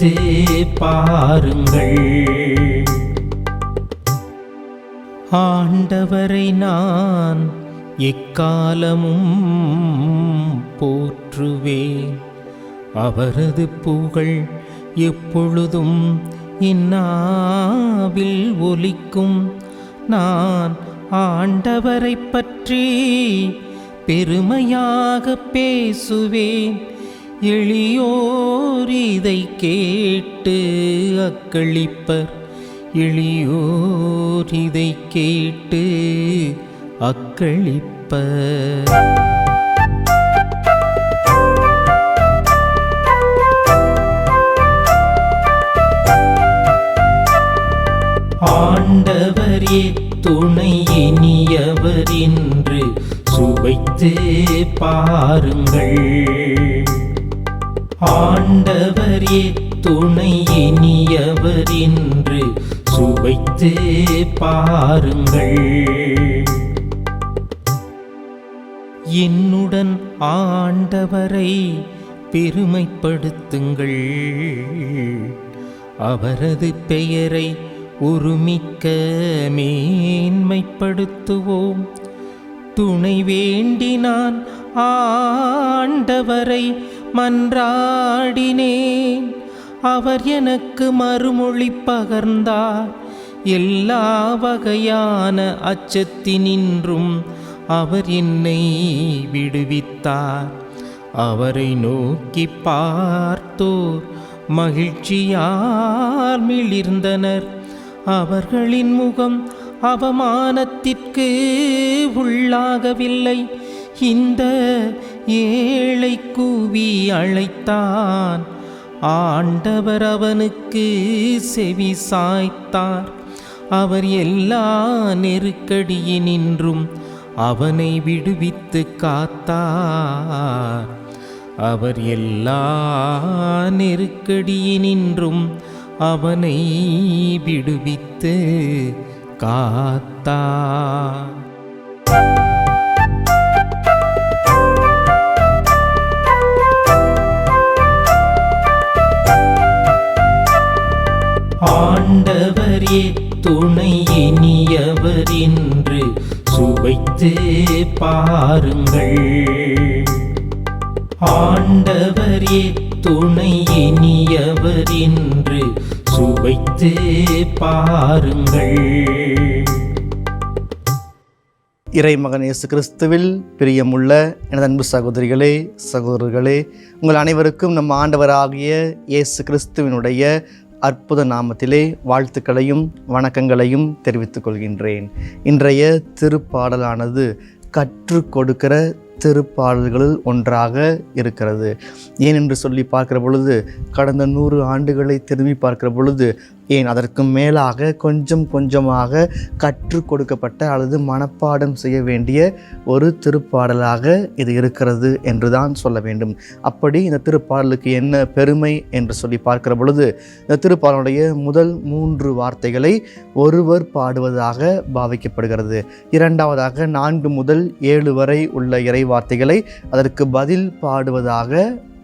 பார்த்தே பாருங்கள். ஆண்டவரை நான் எக்காலமும் போற்றுவேன். அவரது புகழ் எப்பொழுதும் இந்நாவில் ஒலிக்கும். நான் ஆண்டவரை பற்றி பெருமையாக பேசுவேன். எளியோர் இதை கேட்டு அக்களிப்பர். எளியோர் இதை கேட்டு அக்களிப்பர். ஆண்டவரே துணை இனியவர் என்று சுவைத்து பாருங்கள். ஆண்டவரே துணை இனியவர் என்று சுவைத்து பாருங்கள். என்னுடன் ஆண்டவரை பெருமைப்படுத்துங்கள். அவரது பெயரை ஒருமிக்க மேன்மைப்படுத்துவோம். துணை வேண்டினான் ஆண்டவரை மன்றாடினேன். அவர் எனக்கு மறுமொழி பகர்ந்தார். எல்லா வகையான அச்சத்தினின்றும் அவர் என்னை விடுவித்தார். அவரை நோக்கி பார்த்தோர் மகிழ்ச்சியால் மிளிர்ந்தனர். அவர்களின் முகம் அவமானத்திற்கு உள்ளாகவில்லை. இந்த ஏழை கூவி அழைத்தான். ஆண்டவர் அவனுக்கு செவி சாய்த்தார். அவர் எல்லா நெருக்கடியினின்றும் அவனை விடுவித்து காத்தார். அவர் எல்லா நெருக்கடியினின்றும் அவனை விடுவித்து காத்தார். ஆண்டவரே துணை இனியவர் என்று சுவைத்து பாருங்கள். ஆண்டவரே துணை இனியவர் என்று சுவைத்து பாருங்கள். இறைமகன் இயேசு கிறிஸ்துவில் பிரியமுள்ள எனது அன்பு சகோதரிகளே சகோதரர்களே உங்கள் அனைவருக்கும் நம் ஆண்டவராகிய இயேசு கிறிஸ்துவினுடைய அற்புத நாமத்திலே வாழ்த்துக்களையும் வணக்கங்களையும் தெரிவித்துக் கொள்கின்றேன். இன்றைய திருப்பாடலானது கற்றுக் கொடுக்கிற திருப்பாடல்களில் ஒன்றாக இருக்கிறது. ஏனென்று சொல்லி பார்க்கிற பொழுது கடந்த நூறு ஆண்டுகளை திரும்பி பார்க்கிற பொழுது ஏன்? அதற்கு மேலாக கொஞ்சம் கொஞ்சமாக கற்றுக் கொடுக்கப்பட்ட அல்லது மனப்பாடம் செய்ய வேண்டிய ஒரு திருப்பாடலாக இது இருக்கிறது என்று தான் சொல்ல வேண்டும். அப்படி இந்த திருப்பாடலுக்கு என்ன பெருமை என்று சொல்லி பார்க்கிற பொழுது இந்த திருப்பாடலுடைய முதல் மூன்று வார்த்தைகளை ஒருவர் பாடுவதாக பாவிக்கப்படுகிறது. இரண்டாவதாக நான்கு முதல் ஏழு வரை உள்ள இறை வார்த்தைகளை அதற்கு பதில் பாடுவதாக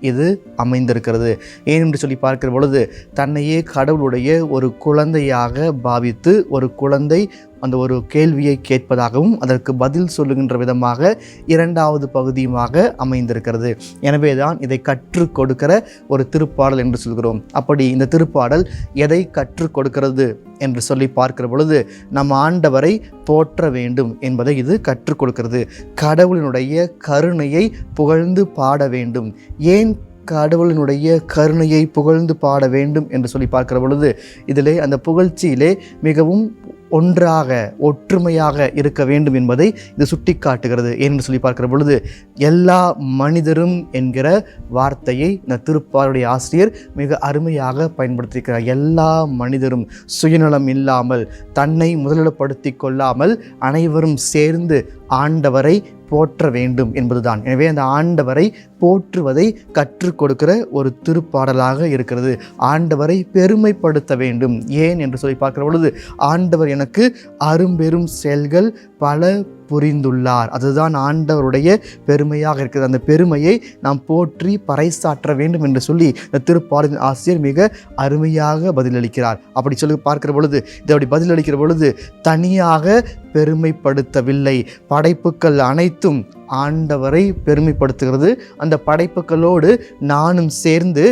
இது அமைந்திருக்கிறது. ஏனென்று சொல்லி பார்க்கிற பொழுது தன்னையே கடவுளுடைய ஒரு குழந்தையாக பாவித்து ஒரு குழந்தை அந்த ஒரு கேள்வியை கேட்பதாகவும் அதற்கு பதில் சொல்லுகின்ற விதமாக இரண்டாவது பகுதியுமாக அமைந்திருக்கிறது. எனவே தான் இதை கற்றுக் கொடுக்கிற ஒரு திருப்பாடல் என்று சொல்கிறோம். அப்படி இந்த திருப்பாடல் எதை கற்றுக் கொடுக்கிறது என்று சொல்லி பார்க்கிற பொழுது நம் ஆண்டவரை போற்ற வேண்டும் என்பதை இது கற்றுக் கொடுக்கிறது. கடவுளினுடைய கருணையை புகழ்ந்து பாட வேண்டும். ஏன் கடவுளினுடைய கருணையை புகழ்ந்து பாட வேண்டும் என்று சொல்லி பார்க்கிற பொழுது இதிலே அந்த புகழ்ச்சியிலே மிகவும் ஒன்றாக ஒற்றுமையாக இருக்க வேண்டும் என்பதை இது சுட்டி காட்டுகிறது சொல்லி பார்க்கிற பொழுது எல்லா மனிதரும் என்கிற வார்த்தையை இந்த திருப்பாருடைய ஆசிரியர் மிக அருமையாக பயன்படுத்தியிருக்கிறார். எல்லா மனிதரும் சுயநலம் இல்லாமல் தன்னை முதலிடப்படுத்தி கொள்ளாமல் அனைவரும் சேர்ந்து ஆண்டவரை போற்ற வேண்டும் என்பதுதான். எனவே அந்த ஆண்டவரை போற்றுவதை கற்றுக் கொடுக்கிற ஒரு திருப்பாடலாக இருக்கிறது. ஆண்டவரை பெருமைப்படுத்த வேண்டும். ஏன் என்று சொல்லி பார்க்கிற பொழுது ஆண்டவர் எனக்கு அரும்பெரும் செயல்கள் பல புரிந்துள்ளார். அதுதான் ஆண்டவருடைய பெருமையாக இருக்கிறது. அந்த பெருமையை நாம் போற்றி பறைசாற்ற வேண்டும் என்று சொல்லி இந்த திருப்பாடலின் ஆசிரியர் மிக அருமையாக பதிலளிக்கிறார். அப்படி சொல்லி பார்க்கிற பொழுது இதை அப்படி பதிலளிக்கிற பொழுது தனியாக பெருமைப்படுத்தவில்லை. படைப்புகள் அனைத்தும் ஆண்டவரை பெருமைப்படுத்துகிறது. அந்த படைப்புகளோடு நானும் சேர்ந்து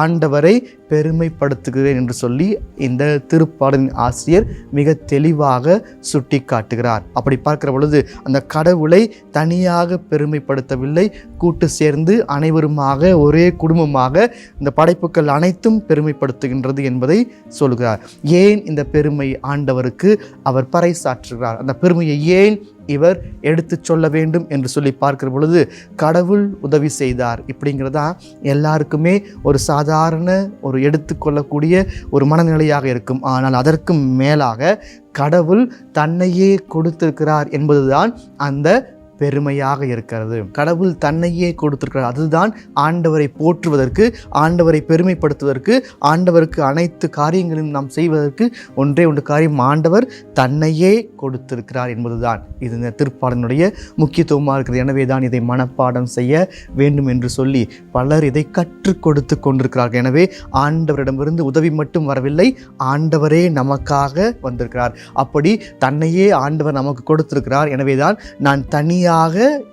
ஆண்டவரை பெருமைப்படுத்துகிறேன் என்று சொல்லி இந்த திருப்பாடலின் ஆசிரியர் மிக தெளிவாக சுட்டி காட்டுகிறார் அப்படி பார்க்கிற பொழுது அந்த கடவுளை தனியாக பெருமைப்படுத்தவில்லை. கூட்டு சேர்ந்து அனைவருமாக ஒரே குடும்பமாக இந்த படைப்புகள் அனைத்தும் பெருமைப்படுத்துகின்றது என்பதை சொல்கிறார். ஏன் இந்த பெருமை ஆண்டவருக்கு அவர் பறைசாற்றுகிறார்? அந்த பெருமையை ஏன் இவர் எடுத்து சொல்ல வேண்டும் என்று சொல்லி பார்க்கிற பொழுது கடவுள் உதவி செய்தார். இப்படிங்கிறதா எல்லாருக்குமே ஒரு சாதாரண ஒரு எடுத்துக்கொள்ளக்கூடிய ஒரு மனநிலையாக இருக்கும். ஆனால் அதற்கும் மேலாக கடவுள் தன்னையே கொடுத்திருக்கிறார் என்பதுதான் அந்த பெருமையாக இருக்கிறது. கடவுள் தன்னையே கொடுத்திருக்கிறார். அதுதான் ஆண்டவரை போற்றுவதற்கு ஆண்டவரை பெருமைப்படுத்துவதற்கு ஆண்டவருக்கு அனைத்து காரியங்களையும் நாம் செய்வதற்கு ஒன்றே ஒன்று காரியம் ஆண்டவர் தன்னையே கொடுத்திருக்கிறார் என்பதுதான். இது இந்த திருப்பாடனுடைய முக்கியத்துவமாக இருக்கிறது எனவே தான் இதை மனப்பாடம் செய்ய வேண்டும் என்று சொல்லி பலர் இதை கற்றுக் கொடுத்து கொண்டிருக்கிறார்கள். எனவே ஆண்டவரிடமிருந்து உதவி மட்டும் வரவில்லை ஆண்டவரே நமக்காக வந்திருக்கிறார். அப்படி தன்னையே ஆண்டவர் நமக்கு கொடுத்திருக்கிறார். எனவே தான் நான் தனியாக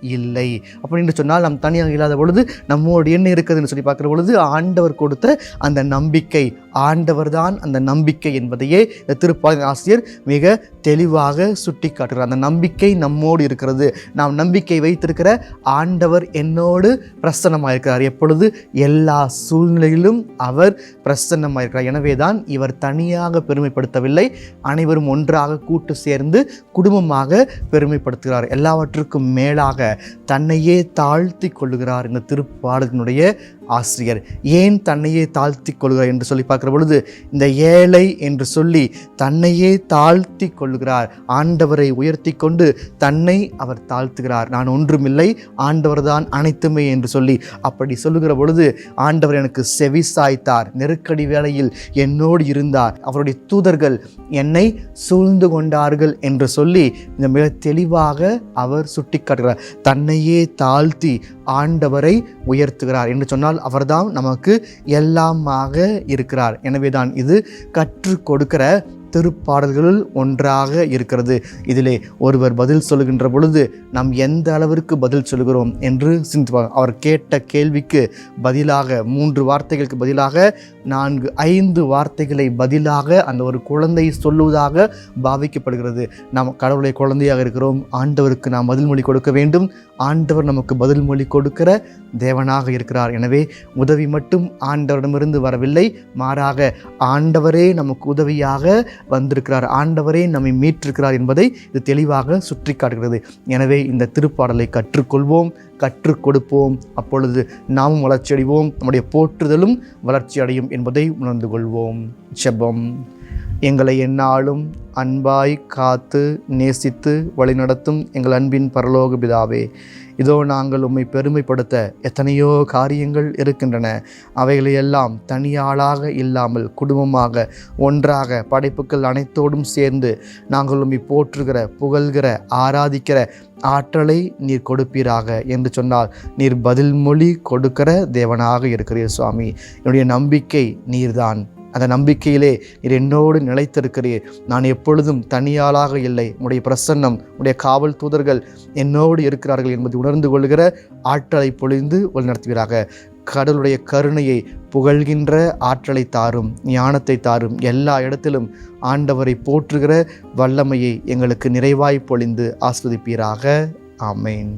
இல்லை. அப்படின்னு சொன்னால் நாம் தனியாக இல்லாத பொழுது நம்மோடு என்ன இருக்குதுன்னு சொல்லி பார்க்குற பொழுது ஆண்டவர் கொடுத்த அந்த நம்பிக்கை ஆண்டவர் தான் அந்த நம்பிக்கை என்பதையே இந்த திருப்பாதி ஆசிரியர் மிக தெளிவாக சுட்டி காட்டுகிறார் அந்த நம்பிக்கை நம்மோடு இருக்கிறது. நாம் நம்பிக்கை வைத்திருக்கிற ஆண்டவர் என்னோடு பிரசன்னமாக இருக்கிறார் எப்பொழுது? எல்லா சூழ்நிலையிலும் அவர் பிரசன்னமாக இருக்கிறார் எனவே தான் இவர் தனியாக பெருமைப்படுத்தவில்லை. அனைவரும் ஒன்றாக கூட்டு சேர்ந்து குடும்பமாக பெருமைப்படுத்துகிறார். எல்லாவற்றுக்கும் மேலாக தன்னையே தாழ்த்தி கொள்ளுகிறார் இந்த திருப்பாடலினுடைய ஆசிரியர். ஏன் தன்னையே தாழ்த்தி கொள்கிறார் என்று சொல்லி பார்க்குற பொழுது இந்த ஏழை என்று சொல்லி தன்னையே தாழ்த்தி கொள்கிறார் ஆண்டவரை உயர்த்தி கொண்டு தன்னை அவர் தாழ்த்துகிறார். நான் ஒன்றுமில்லை ஆண்டவர் தான் அனைத்துமே என்று சொல்லி அப்படி சொல்லுகிற பொழுது ஆண்டவர் எனக்கு செவி சாய்த்தார். நெருக்கடி வேளையில் என்னோடு இருந்தார். அவருடைய தூதர்கள் என்னை சூழ்ந்து கொண்டார்கள் என்று சொல்லி இந்த மிக தெளிவாக அவர் சுட்டிக்காட்டுகிறார். தன்னையே தாழ்த்தி ஆண்டவரை உயர்த்துகிறார் என்று சொன்னால் அவர்தான் நமக்கு எல்லாமாக இருக்கிறார். எனவே தான் இது கற்றுக் கொடுக்கிற திருப்பாடல்களுள் ஒன்றாக இருக்கிறது. இதிலே ஒருவர் பதில் சொல்லுகின்ற பொழுது நாம் எந்த அளவிற்கு பதில் சொல்கிறோம் என்று சிந்திப்பார் அவர் கேட்ட கேள்விக்கு பதிலாக மூன்று வார்த்தைகளுக்கு பதிலாக நான்கு ஐந்து வார்த்தைகளை பதிலாக அந்த ஒரு குழந்தை சொல்லுவதாக பாவிக்கப்படுகிறது. நாம் கடவுளை குழந்தையாக இருக்கிறோம். ஆண்டவருக்கு நாம் பதில் மொழி கொடுக்க வேண்டும். ஆண்டவர் நமக்கு பதில் மொழி கொடுக்கிற தேவனாக இருக்கிறார். எனவே உதவி மட்டும் ஆண்டவரிடமிருந்து வரவில்லை. மாறாக ஆண்டவரே நமக்கு உதவியாக வந்திருக்கிறார். ஆண்டவரே நம்மை மீட்டிருக்கிறார் என்பதை இது தெளிவாக சுற்றி காட்டுகிறது எனவே இந்த திருப்பாடலை கற்றுக்கொள்வோம் கற்றுக் கொடுப்போம். அப்பொழுது நாமும் வளர்ச்சி அடைவோம் நம்முடைய போற்றுதலும் வளர்ச்சி அடையும் என்பதை உணர்ந்து கொள்வோம். செபம் எங்களை எந்நாளும் அன்பாய் காத்து நேசித்து வழிநடத்தும் எங்கள் அன்பின் பரலோக பிதாவே. இதோ நாங்கள் உம்மை பெருமைப்படுத்த எத்தனையோ காரியங்கள் இருக்கின்றன. அவைகளை எல்லாம் தனியாளாக இல்லாமல் குடும்பமாக ஒன்றாக படைப்புகள் அனைத்தோடும் சேர்ந்து நாங்கள் உம்மை போற்றுகிற புகழ்கிற ஆராதிக்கிற ஆற்றலை நீர் கொடுப்பீராக என்று சொன்னால் நீர் பதில் மொழி கொடுக்கிற தேவனாக இருக்கிறீர் சுவாமி. என்னுடைய நம்பிக்கை நீர்தான். அந்த நம்பிக்கையிலே நீர் என்னோடு நிலைத்திருக்கிறீர். நான் எப்பொழுதும் தனியாளாக இல்லை. உடைய பிரசன்னம் உடைய காவல் தூதர்கள் என்னோடு இருக்கிறார்கள் என்பதை உணர்ந்து கொள்கிற ஆற்றலை பொழிந்து வழிநடத்துவீராக. கடலுடைய கருணையை புகழ்கின்ற ஆற்றலை தாரும் ஞானத்தை தாரும் எல்லா இடத்திலும் ஆண்டவரை போற்றுகிற வல்லமையை எங்களுக்கு நிறைவாய் பொழிந்து ஆஸ்வதிப்பீராக. ஆமேன்.